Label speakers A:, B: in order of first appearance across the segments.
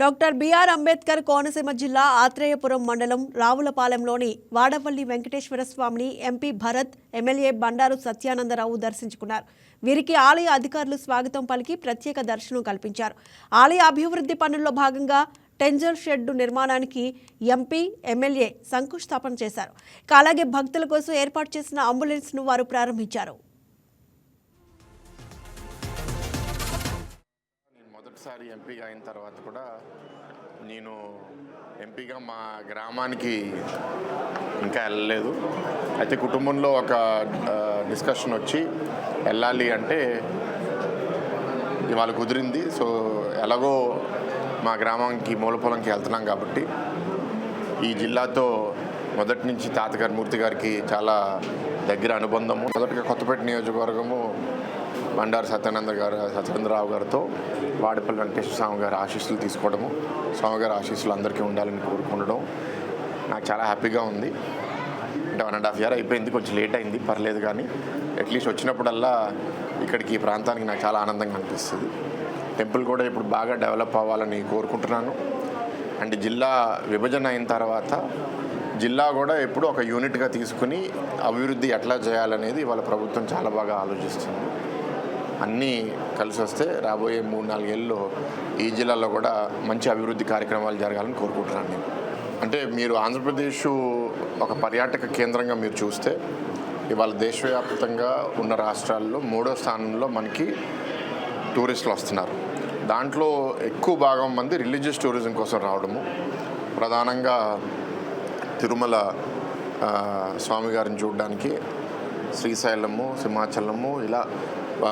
A: Doctor BR Ambedkar Konaseema జిల్లా ఆత్రేయపురం మండలం రావులపాలెంలోని వాడపల్లి వెంకటేశ్వర స్వామిని ఎంపీ భరత్ ఎమ్మెల్యే బండారు సత్యానందరావు దర్శించుకున్నారు. వీరికి ఆలయ అధికారులు స్వాగతం పలికి ప్రత్యేక దర్శనం కల్పించారు. ఆలయ అభివృద్ధి పనుల్లో భాగంగా టెంజర్ షెడ్ నిర్మాణానికి ఎంపీ ఎమ్మెల్యే శంకుస్థాపన చేశారు. అలాగే భక్తుల కోసం ఏర్పాటు చేసిన అంబులెన్స్ను వారు ప్రారంభించారు.
B: ఒకసారి ఎంపీగా అయిన తర్వాత కూడా నేను ఎంపీగా మా గ్రామానికి ఇంకా వెళ్ళలేదు. అయితే కుటుంబంలో ఒక డిస్కషన్ వచ్చి వెళ్ళాలి అంటే ఇవాళ కుదిరింది. సో ఎలాగో మా గ్రామానికి మూలపొలంకి వెళ్తున్నాం కాబట్టి ఈ జిల్లాతో మొదటి నుంచి తాతగారి మూర్తి గారికి చాలా దగ్గర అనుబంధము. మొదటిగా కొత్తపేట నియోజకవర్గము బండారు సత్యానంద గారు సత్యేంద్రరావు గారితో వాడిపల్లి వెంకటేశ్వర స్వామి గారి ఆశీస్సులు తీసుకోవడము స్వామిగారి ఆశీస్సులు అందరికీ ఉండాలని కోరుకుండడం నాకు చాలా హ్యాపీగా ఉంది. అంటే వన్ అండ్ హాఫ్ ఇయర్ అయిపోయింది కొంచెం లేట్ అయింది పర్లేదు కానీ అట్లీస్ట్ వచ్చినప్పుడల్లా ఇక్కడికి ఈ ప్రాంతానికి నాకు చాలా ఆనందంగా అనిపిస్తుంది. టెంపుల్ కూడా ఇప్పుడు బాగా డెవలప్ అవ్వాలని కోరుకుంటున్నాను. అండ్ జిల్లా విభజన అయిన తర్వాత జిల్లా కూడా ఎప్పుడు ఒక యూనిట్గా తీసుకుని అభివృద్ధి ఎట్లా చేయాలనేది వాళ్ళ ప్రభుత్వం చాలా బాగా ఆలోచిస్తుంది. అన్నీ కలిసి వస్తే రాబోయే మూడు నాలుగేళ్ళలో ఈ జిల్లాలో కూడా మంచి అభివృద్ధి కార్యక్రమాలు జరగాలని కోరుకుంటున్నాను నేను. అంటే మీరు ఆంధ్రప్రదేశ్ ఒక పర్యాటక కేంద్రంగా మీరు చూస్తే ఇవాళ దేశవ్యాప్తంగా ఉన్న రాష్ట్రాల్లో మూడో స్థానంలో మనకి టూరిస్టులు వస్తున్నారు. దాంట్లో ఎక్కువ భాగం మంది రిలీజియస్ టూరిజం కోసం రావడము ప్రధానంగా తిరుమల ఆ, స్వామి గారిని చూడడానికి శ్రీశైలము సింహాచలము ఇలా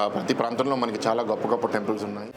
B: ప్రతి ప్రాంతంలో మనకి చాలా గొప్ప గొప్ప టెంపుల్స్ ఉన్నాయి.